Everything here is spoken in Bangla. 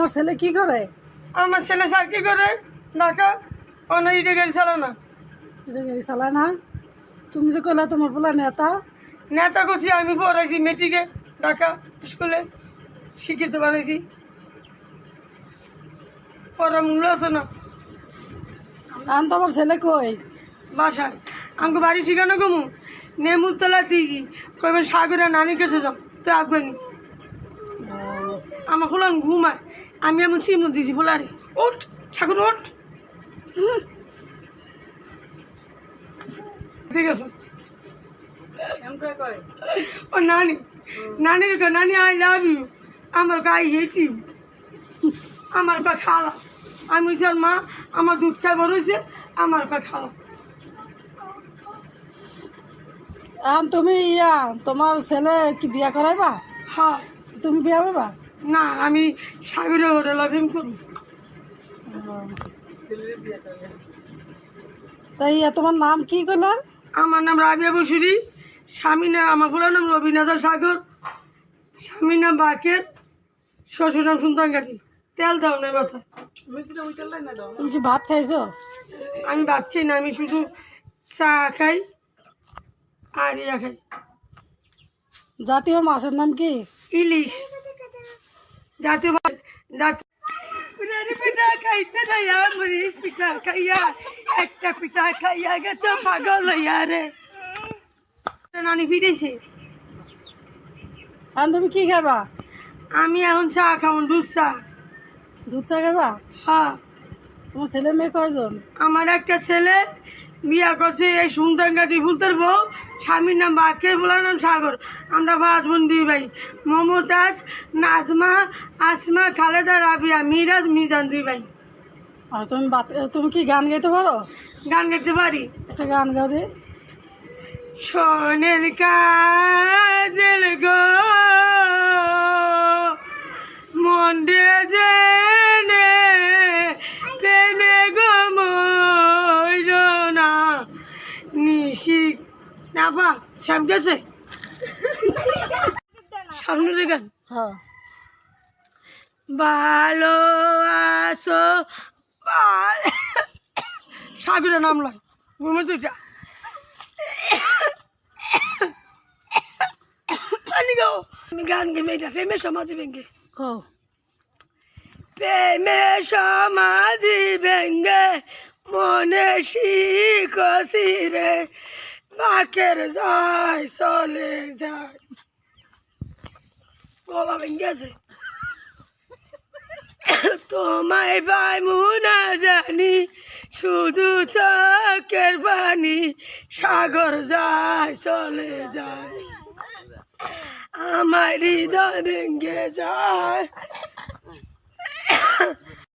তোমার ছেলে কি করে? আমার ছেলে চাকরি করে? ঢাকা অন্য ইটে গাড়ি চালা না। এটা গাড়ি চালায় না? তুমি যে কইলা তোমার বলা নেতা। নেতা করছি আমি পড়াইছি মেট্রিকে ঢাকা স্কুলে শিক্ষিত বানাইছি। পড়ার মূল্য আছে না। আন তোমার ছেলে কই? বাসায়। আমাকে বাড়ি ঠিকানা কমু। নেমুতলা দিঘি। কইবেন সাগরে নানি কাছে যাও তো আফগানি আহ, আমার ফুলান ঘুমায়। আমি এমন চিমু দিয়েছি ফুলারে ওঠ ঠাকুর ওঠ। ঠিক আছে। ও নানি নানির কা নানি আই লাভ ইউ আমার গাই হেট আমার কা খালা। আমি স্যার মা আমার দুধ খাই বড় হয়েছে আমার কা খালা। আন তুমি ইয়া তোমার ছেলে কি বিয়া করাইবা? হ্যাঁ। তুমি বিয়া করবা? না আমি সাগরে ওটা লাভিং করি তাই তোমার নাম কি কইলা? আমার নাম রাবিয়া বসুরি স্বামী নাম আমার পুরো নাম রবীন্দ্রনাথ সাগর স্বামী নাম বাকের শ্বশুর নাম সুলতান গাছি তেল দাও না মাথায় তুমি কি ভাত খাইছো? আমি ভাত খাই না আমি শুধু চা খাই আর ইয়া খাই। জাতীয় মাছের নাম কি? ইলিশ। জাতীয় ভাত জাতীয় বিরিয়ানি পিঠা খাইতে যাইয়া মরিচ পিঠা খাইয়া একটা পিঠা খাইয়া গেছে পাগল হইয়া রে নানি ফিরেছে তুমি কি খাইবা আমি এখন চা খাব দুধ চা দুধ চা খাইবা হ্যাঁ তোমার ছেলে মেয়ে কয়জন আমার একটা ছেলে বিয়া করছে এই সুলতান গাছি ফুলতার বউ? স্বামীর নাম বাক্যের বলার নাম সাগর? আমরা পাঁচ বোন দুই ভাই। মমতাজ নাজমা আসমা খালেদা রাবিয়া মিরাজ মিজান দুই ভাই। আর তুমি তুমি কি গান গাইতে পারো? গান গাইতে পারি। একটা গান গাও দে। সোনের কাজল নিশিক। না পা শ্যাম গেছে? সামনে গান হ্যাঁ। ভালো আছো? সাগরে নামলাম। ঘুমে পানি গাও আমি গান গেমে এটা ফেমে সমাধি ভেঙ্গে প্রেমে সমাধি ভেঙ্গে মনে শিখছি রে বাকের যায়, চলে যায়। গলা ভেঙ্গেছে তোমায় পাই মুনা জানি, শুধু চকের পানি, সাগর যায়, চলে যায়। আমার হৃদয় ভেঙ্গে যায়।